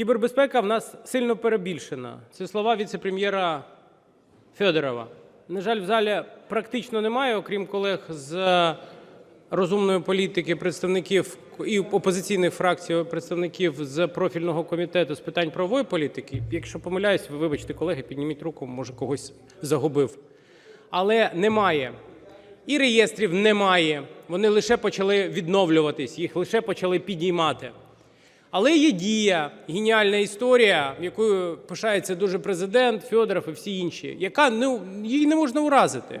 Кібербезпека в нас сильно перебільшена. Це слова віце-прем'єра Федорова. На жаль, в залі практично немає, окрім колег з розумної політики, представників і опозиційних фракцій, представників з профільного комітету з питань правової політики. Якщо помиляюсь, ви вибачте, колеги, підніміть руку, може когось загубив. Але немає. І реєстрів немає. Вони лише почали відновлюватись, їх лише почали підіймати. Але є дія, геніальна історія, якою пишається дуже президент Федоров і всі інші, яка ну, її не можна уразити.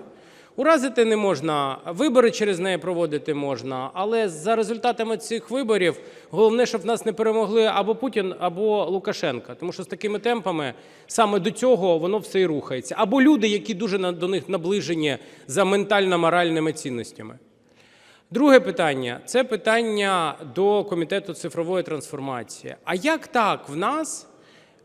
Уразити не можна, вибори через неї проводити можна, але за результатами цих виборів головне, щоб нас не перемогли або Путін, або Лукашенка. Тому що з такими темпами саме до цього воно все і рухається. Або люди, які дуже до них наближені за ментально-моральними цінностями. Друге питання це питання до комітету цифрової трансформації. А як так в нас,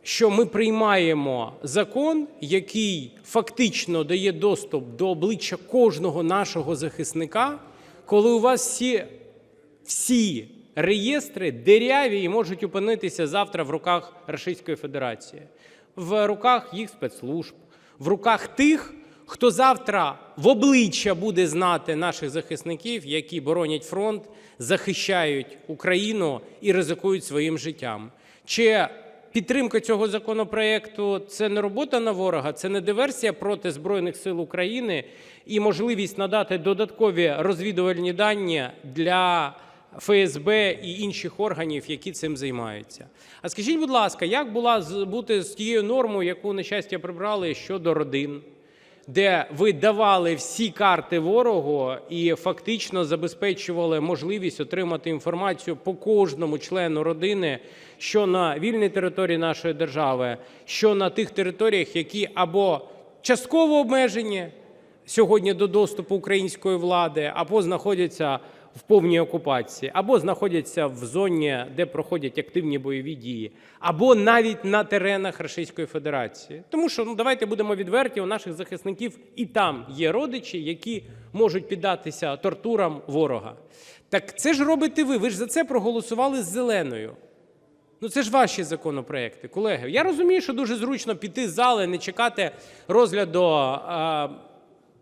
що ми приймаємо закон, який фактично дає доступ до обличчя кожного нашого захисника, коли у вас всі, всі реєстри диряві і можуть опинитися завтра в руках Російської Федерації, в руках їх спецслужб, в руках тих, хто завтра в обличчя буде знати наших захисників, які боронять фронт, захищають Україну і ризикують своїм життям. Чи підтримка цього законопроекту це не робота на ворога, це не диверсія проти Збройних сил України і можливість надати додаткові розвідувальні дані для ФСБ і інших органів, які цим займаються. А скажіть, будь ласка, як була бути з тією нормою, яку, на щастя, прибрали щодо родин? Де ви давали всі карти ворогу і фактично забезпечували можливість отримати інформацію по кожному члену родини, що на вільній території нашої держави, що на тих територіях, які або частково обмежені сьогодні до доступу української влади, або знаходяться в повній окупації, або знаходяться в зоні, де проходять активні бойові дії, або навіть на теренах Російської Федерації. Тому що ну давайте будемо відверті, у наших захисників і там є родичі, які можуть піддатися тортурам ворога. Так це ж робите ви. Ви ж за це проголосували з зеленою. Ну це ж ваші законопроекти, колеги. Я розумію, що дуже зручно піти з зали, не чекати розгляду е,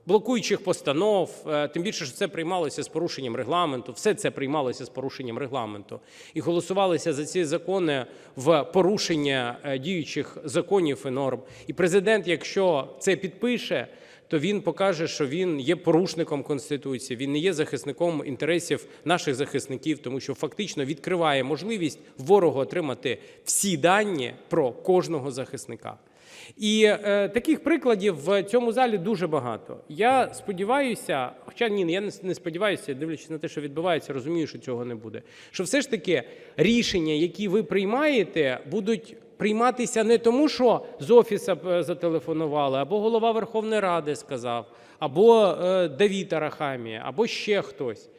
блокуючих постанов, е, тим більше, що це приймалося з порушенням регламенту. Все це приймалося з порушенням регламенту. І голосувалося за ці закони в порушення е, діючих законів і норм. І президент, якщо це підпише, то він покаже, що він є порушником Конституції, він не є захисником інтересів наших захисників, тому що фактично відкриває можливість ворогу отримати всі дані про кожного захисника. І е, таких прикладів в цьому залі дуже багато. Я сподіваюся, хоча ні, я не, сподіваюся, дивлячись на те, що відбувається, розумію, що цього не буде. Що все ж таки рішення, які ви приймаєте, будуть прийматися не тому, що з офісу е, зателефонували, або голова Верховної Ради сказав, або е, Давід Арахамія, або ще хтось.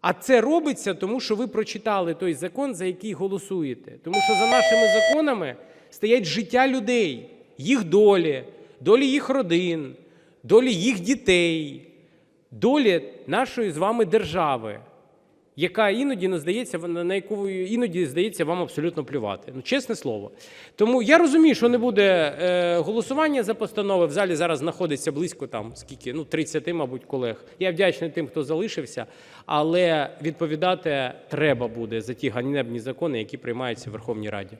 А це робиться тому, що ви прочитали той закон, за який голосуєте. Тому що за нашими законами стоять життя людей, їх долі, долі їх родин, долі їх дітей, долі нашої з вами держави, яка іноді не здається, на яку іноді здається вам абсолютно плювати. Ну, чесне слово. Тому я розумію, що не буде е, голосування за постанови. В залі зараз знаходиться близько там скільки, ну 30, мабуть, колег. Я вдячний тим, хто залишився, але відповідати треба буде за ті ганебні закони, які приймаються в Верховній Раді.